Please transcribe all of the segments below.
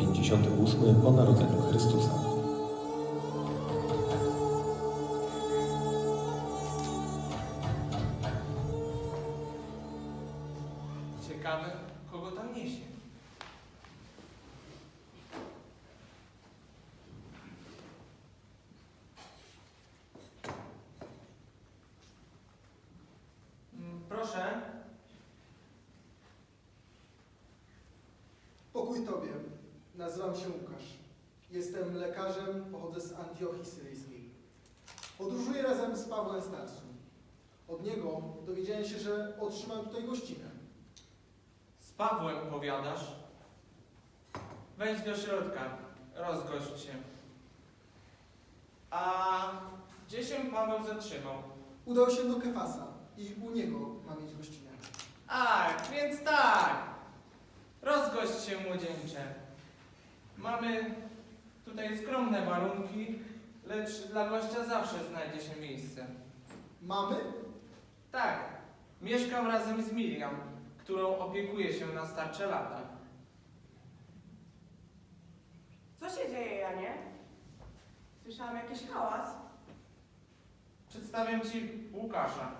Jerozolima, rok 58 po narodzeniu Chrystusa. Nazywam się Łukasz. Jestem lekarzem, pochodzę z Antiochii Syryjskiej. Podróżuję razem z Pawłem Starsu. Od niego dowiedziałem się, że otrzymałem tutaj gościnę. z Pawłem powiadasz? Wejdź do środka, rozgość się. A gdzie się Paweł zatrzymał? Udał się do Kefasa i u niego mam mieć gościnę. A, więc tak. Rozgość się, młodzieńcze. Mamy tutaj skromne warunki, lecz dla gościa zawsze znajdzie się miejsce. Mamy? Tak, mieszkam razem z Miriam, którą opiekuję się na starsze lata. Co się dzieje, Janie? Słyszałam jakiś hałas. Przedstawiam Ci Łukasza.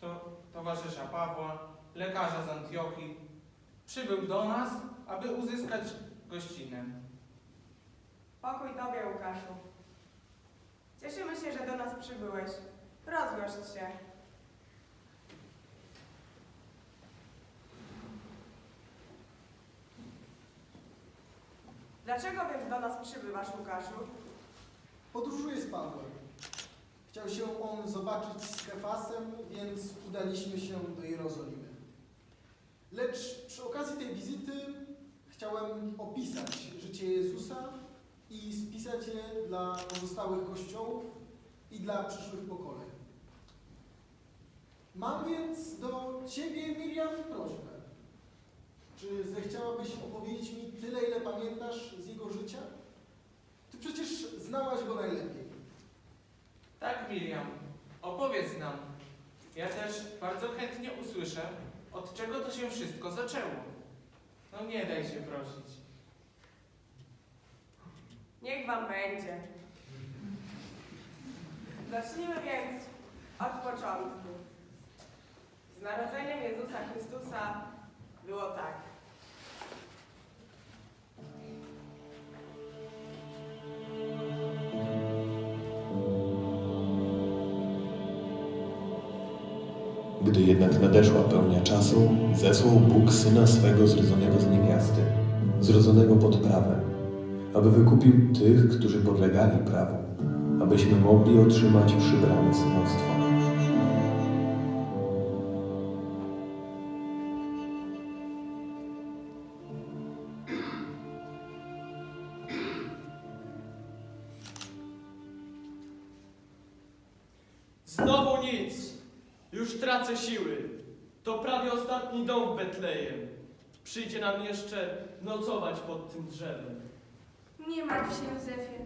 To towarzysza Pawła, lekarza z Antiochii. Przybył do nas, aby uzyskać gościnę. Pokój Tobie, Łukaszu. Cieszymy się, że do nas przybyłeś. Rozgość się. Dlaczego więc do nas przybywasz, Łukaszu? Podróżuję z Pawłem. Chciał się on zobaczyć z Kefasem, więc udaliśmy się do Jerozolimy. Lecz przy okazji tej wizyty chciałem opisać życie Jezusa i spisać je dla pozostałych kościołów i dla przyszłych pokoleń. Mam więc do Ciebie, Miriam, prośbę. Czy zechciałabyś opowiedzieć mi tyle, ile pamiętasz z jego życia? Ty przecież znałaś go najlepiej. Tak, Miriam, opowiedz nam. Ja też bardzo chętnie usłyszę, od czego to się wszystko zaczęło. No nie daj się prosić. Niech Wam będzie. Zacznijmy więc od początku. Z narodzeniem Jezusa Chrystusa było tak. Gdy jednak nadeszła pełnia czasu, zesłał Bóg Syna swego zrodzonego z niewiasty, zrodzonego pod prawem, aby wykupił tych, którzy podlegali prawu, abyśmy mogli otrzymać przybrane synostwo. Znowu nic. Już tracę siły. To prawie ostatni dom w Betlejem. Przyjdzie nam jeszcze nocować pod tym drzewem. Nie martw się, Józefie.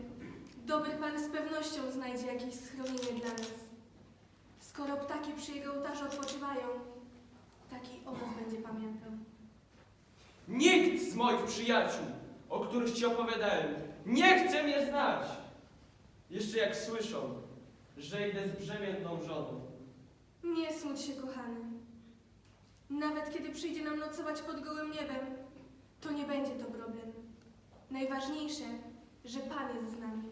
Dobry Pan z pewnością znajdzie jakieś schronienie dla nas. Skoro ptaki przy jego ołtarzu odpoczywają, taki o nas będzie pamiętał. Nikt z moich przyjaciół, o których ci opowiadałem, nie chce mnie znać. Jeszcze jak słyszą, że idę z brzemienną żoną. Nie smuć się, kochany. Nawet kiedy przyjdzie nam nocować pod gołym niebem, to nie będzie to problem. Najważniejsze, że Pan jest z nami,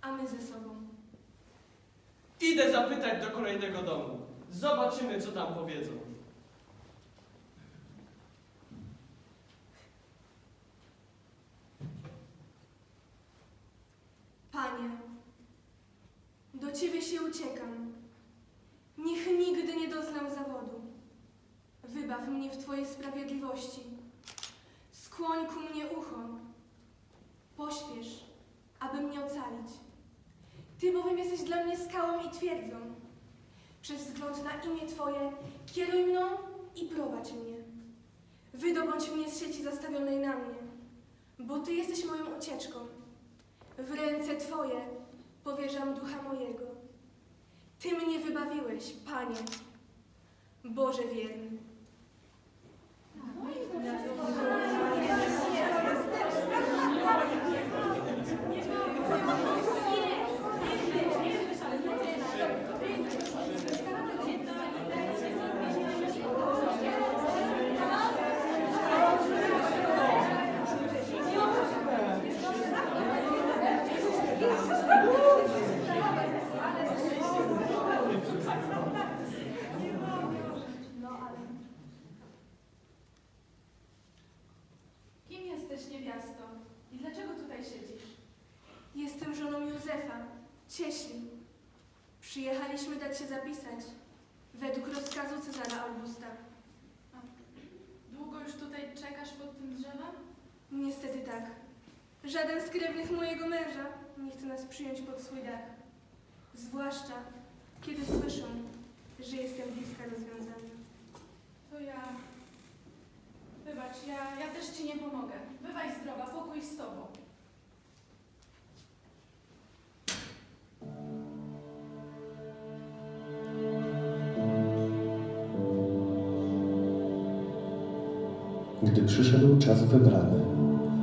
a my ze sobą. Idę zapytać do kolejnego domu. Zobaczymy, co tam powiedzą. Panie, do Ciebie się uciekam. Niech nigdy nie doznam zawodu. Wybaw mnie w Twojej sprawiedliwości. Skłoń ku mnie ucho. Pośpiesz, aby mnie ocalić. Ty bowiem jesteś dla mnie skałą i twierdzą. Przez wzgląd na imię Twoje kieruj mną i prowadź mnie. Wydobądź mnie z sieci zastawionej na mnie, bo Ty jesteś moją ucieczką. W ręce Twoje powierzam ducha mojego. Ty mnie wybawiłeś, Panie, Boże wierny. dać się zapisać. Według rozkazu Cezara Augusta. Długo już tutaj czekasz pod tym drzewem? Niestety tak. Żaden z krewnych mojego męża nie chce nas przyjąć pod swój dach. Zwłaszcza, kiedy słyszą, że jestem bliska rozwiązania. To ja... Wybacz, ja, ja też ci nie pomogę. Bywaj zdrowa, pokój z tobą. Przyszedł czas wybrany,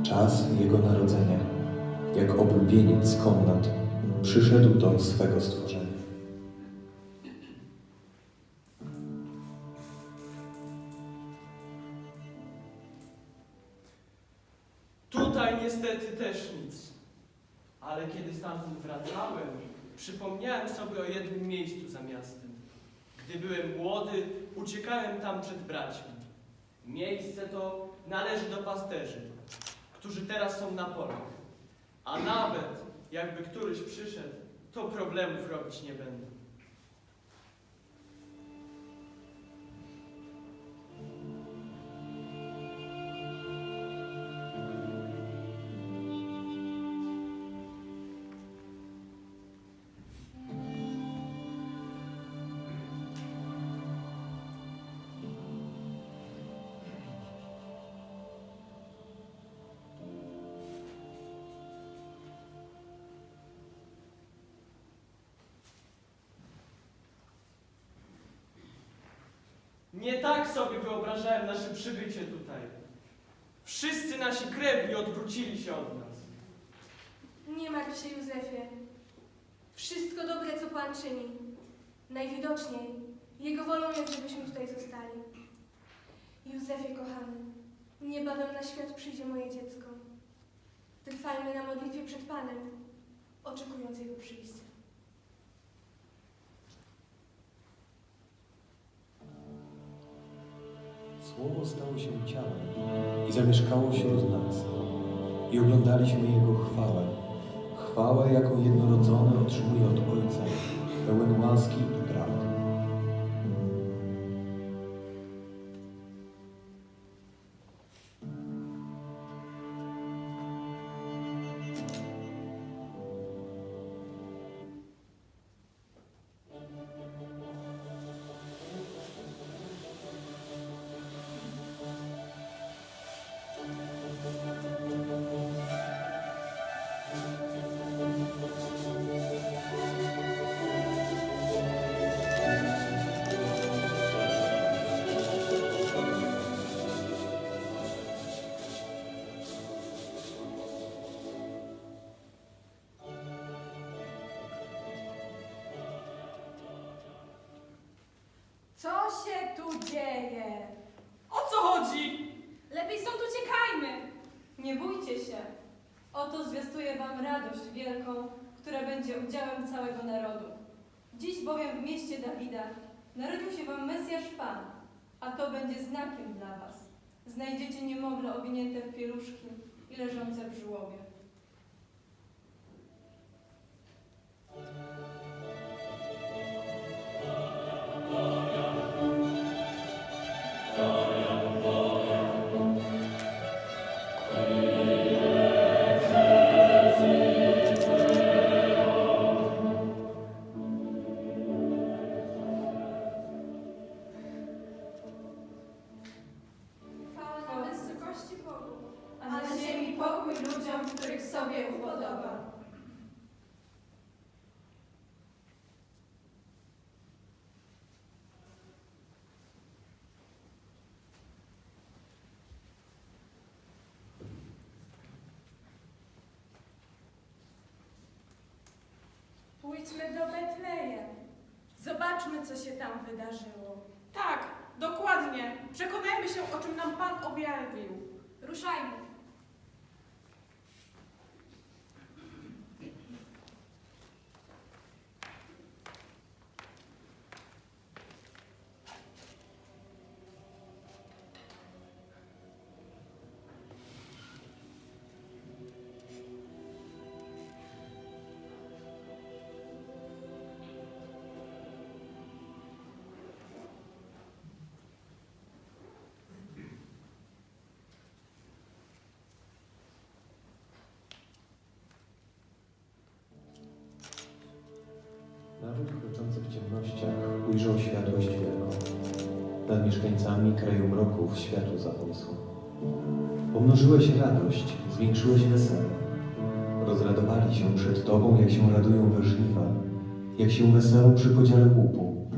czas jego narodzenia, jak oblubieniec komnat, przyszedł do swego stworzenia. Tutaj niestety też nic. Ale kiedy stamtąd wracałem, przypomniałem sobie o jednym miejscu za miastem. Gdy byłem młody, uciekałem tam przed braćmi. Miejsce to należy do pasterzy, którzy teraz są na polach. A nawet jakby któryś przyszedł, to problemów robić nie będą. Nie tak sobie wyobrażałem nasze przybycie tutaj. Wszyscy nasi krewni odwrócili się od nas. Nie martw się, Józefie. Wszystko dobre, co Pan czyni. Najwidoczniej Jego wolą jest, żebyśmy tutaj zostali. Józefie, kochany, niebawem na świat przyjdzie moje dziecko. Trwajmy na modlitwie przed Panem, oczekując Jego przyjścia. Słowo stało się ciałem i zamieszkało wśród nas. I oglądaliśmy Jego chwałę. Chwałę, jaką jednorodzony otrzymuje od Ojca, pełen łaski i prawdy. Radość wielką, która będzie udziałem całego narodu. Dziś bowiem w mieście Dawida narodził się wam Mesjasz Pan, a to będzie znakiem dla was. Znajdziecie niemowlę owinięte w pieluszki i leżące w żłobie. Pójdźmy do Betlejem. Zobaczmy, co się tam wydarzyło. Tak, dokładnie. Przekonajmy się, o czym nam Pan objawił. Ruszajmy. Światłość wielką. Nad mieszkańcami kraju mroków światło zabłysło. Pomnożyła się radość, zwiększyło się wesele. Rozradowali się przed Tobą, jak się radują we jak się weselą przy podziale łupu.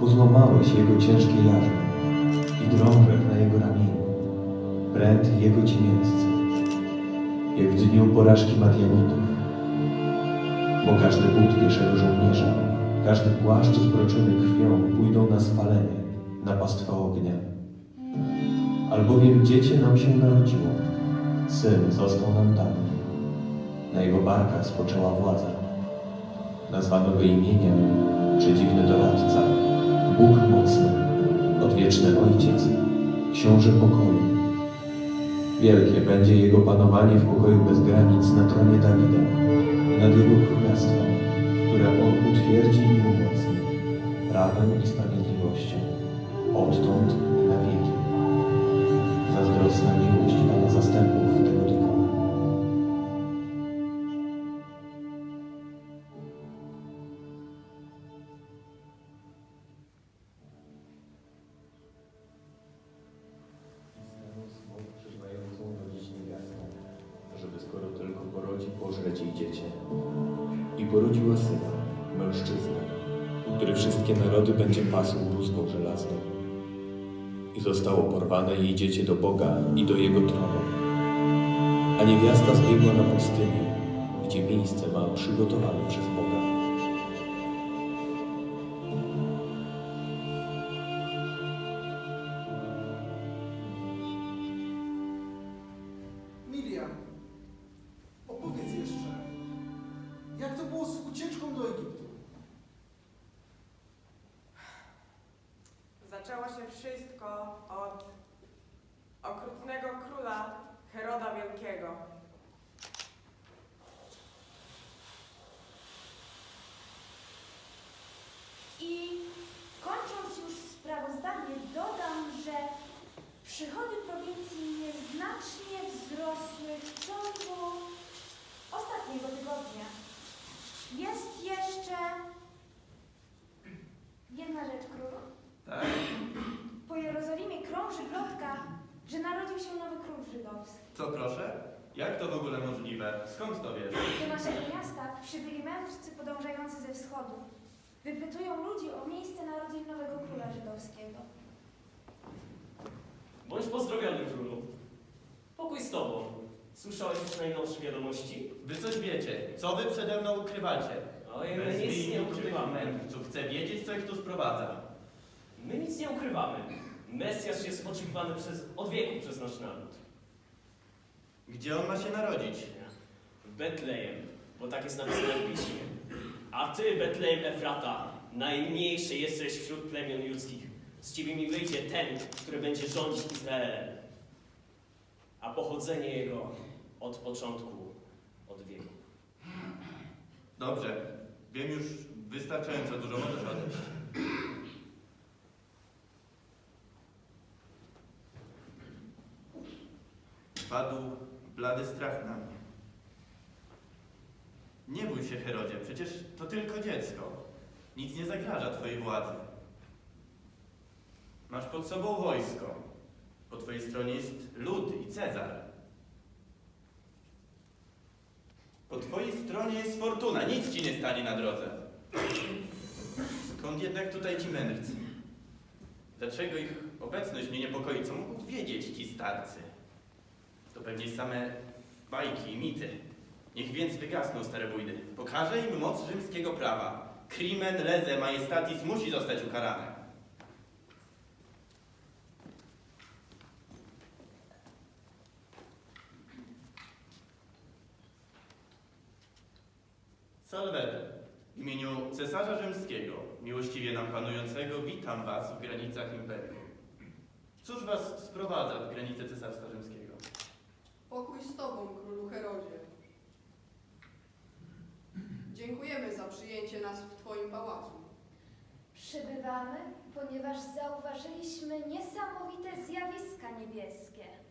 Bo złamałeś jego ciężkie jarzmo i drążek na jego ramieniu, pręt jego ciemięscy, jak w dniu porażki Madianitów. Bo każdy but pieszego żołnierza, każdy płaszcz zbroczony krwią pójdą na spalenie, na pastwę ognia. Albowiem dziecię nam się narodziło, syn został nam dany. Na jego barkach spoczęła władza. Nazwano go imieniem Przedziwny Doradca, Bóg Mocny, Odwieczny Ojciec, Książę Pokoju. Wielkie będzie jego panowanie w pokoju bez granic na tronie Dawida i nad jego królestwem, które on utwierdzi i umocni, prawem i sprawiedliwością, odtąd i na wieki. Zazdrosna miłość Pana zastępów tego dokona. żeby skoro tylko porodzi, pożreć jej dziecię. I porodziła syna, mężczyznę, który wszystkie narody będzie pasł rózgą żelazną. I zostało porwane jej dziecię do Boga i do Jego tronu. A niewiasta zbiegła na pustynię, gdzie miejsce ma przygotowane przez ucieczką do Egiptu? Zaczęło się wszystko od okrutnego króla Heroda Wielkiego. I kończąc już sprawozdanie, dodam, że przychody prowincji nieznacznie wzrosły w ciągu ostatniego tygodnia. Jest jeszcze jedna rzecz, królu. Tak? Po Jerozolimie krąży plotka, że narodził się nowy król żydowski. Co proszę? Jak to w ogóle możliwe? Skąd to wiesz? Do naszego miasta przybyli mędrcy podążający ze wschodu. Wypytują ludzi o miejsce narodzin nowego króla żydowskiego. Bądź pozdrowiony, królu. Pokój z tobą. Słyszałeś już najnowsze wiadomości? Wy coś wiecie. Co wy przede mną ukrywacie? Oj, my Bez nic nie ukrywamy. mędrców. Chcę wiedzieć, co ich tu sprowadza. My nic nie ukrywamy. Mesjasz jest oczekiwany przez, od wieku przez nasz naród. Gdzie on ma się narodzić? W Betlejem, bo tak jest napisane w piśmie. A ty, Betlejem Efrata, najmniejszy jesteś wśród plemion ludzkich. Z ciebie mi wyjdzie ten, który będzie rządzić Izraelem. A pochodzenie jego od początku, od wieku. Dobrze. Wiem już wystarczająco dużo, możesz odejść. Padł blady strach na mnie. Nie bój się, Herodzie, przecież to tylko dziecko. Nic nie zagraża twojej władzy. Masz pod sobą wojsko. Po twojej stronie jest lud i Cezar. Po twojej stronie jest fortuna, nic ci nie stanie na drodze. Skąd jednak tutaj ci mędrcy? Dlaczego ich obecność mnie niepokoi? Co mogą wiedzieć ci starcy? To pewnie same bajki i mity. Niech więc wygasną stare bójdy. Pokażę im moc rzymskiego prawa. Crimen leze majestatis musi zostać ukarane. Salvete, w imieniu cesarza rzymskiego, miłościwie nam panującego, witam was w granicach imperium. Cóż was sprowadza w granice cesarstwa rzymskiego? Pokój z Tobą, królu Herodzie. Dziękujemy za przyjęcie nas w Twoim pałacu. Przybywamy, ponieważ zauważyliśmy niesamowite zjawiska niebieskie.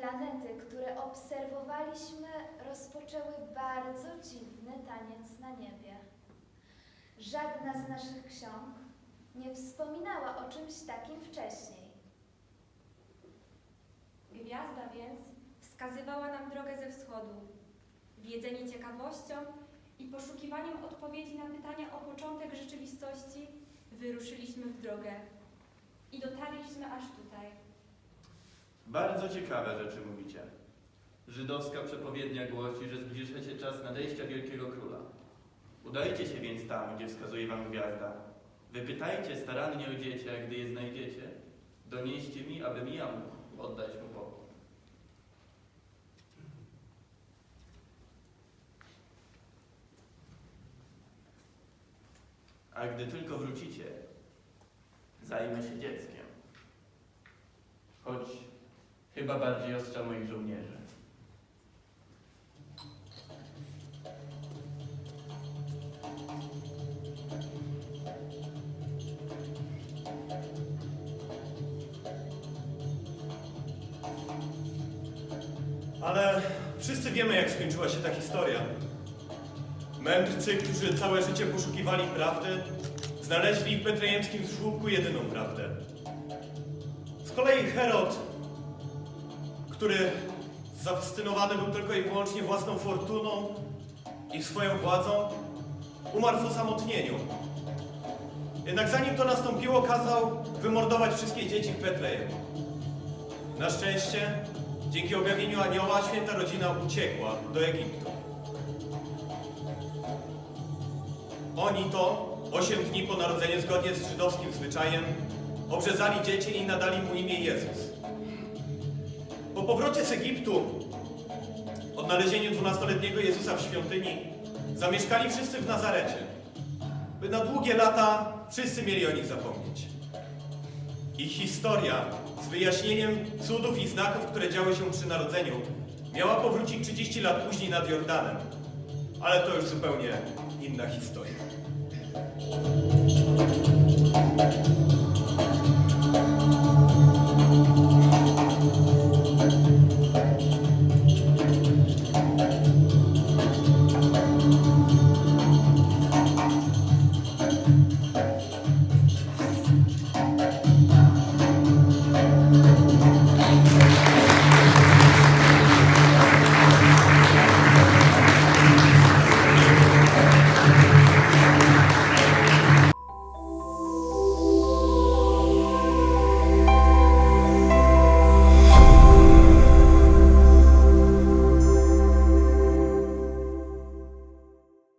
Planety, które obserwowaliśmy, rozpoczęły bardzo dziwny taniec na niebie. Żadna z naszych ksiąg nie wspominała o czymś takim wcześniej. Gwiazda więc wskazywała nam drogę ze wschodu. Wiedzeni ciekawością i poszukiwaniem odpowiedzi na pytania o początek rzeczywistości, wyruszyliśmy w drogę i dotarliśmy aż tutaj. Bardzo ciekawe rzeczy mówicie. Żydowska przepowiednia głosi, że zbliża się czas nadejścia Wielkiego Króla. Udajcie się więc tam, gdzie wskazuje wam gwiazda. Wypytajcie starannie o dziecię, gdy je znajdziecie, donieście mi, abym ja mógł oddać mu pokój. A gdy tylko wrócicie, zajmę się dzieckiem. Choć chyba bardziej ostrza moich żołnierzy. Ale wszyscy wiemy, jak skończyła się ta historia. Mędrcy, którzy całe życie poszukiwali prawdy, znaleźli w betlejemskim żłóbku jedyną prawdę. Z kolei Herod, który zafascynowany był tylko i wyłącznie własną fortuną i swoją władzą, umarł w osamotnieniu. Jednak zanim to nastąpiło, kazał wymordować wszystkie dzieci w Betlejem. Na szczęście, dzięki objawieniu anioła, święta rodzina uciekła do Egiptu. Oni to, osiem dni po narodzeniu, zgodnie z żydowskim zwyczajem, obrzezali dziecię i nadali mu imię Jezus. Po powrocie z Egiptu, odnalezieniu dwunastoletniego Jezusa w świątyni, zamieszkali wszyscy w Nazarecie, by na długie lata wszyscy mieli o nich zapomnieć. Ich historia z wyjaśnieniem cudów i znaków, które działy się przy narodzeniu, miała powrócić 30 lat później nad Jordanem. Ale to już zupełnie inna historia.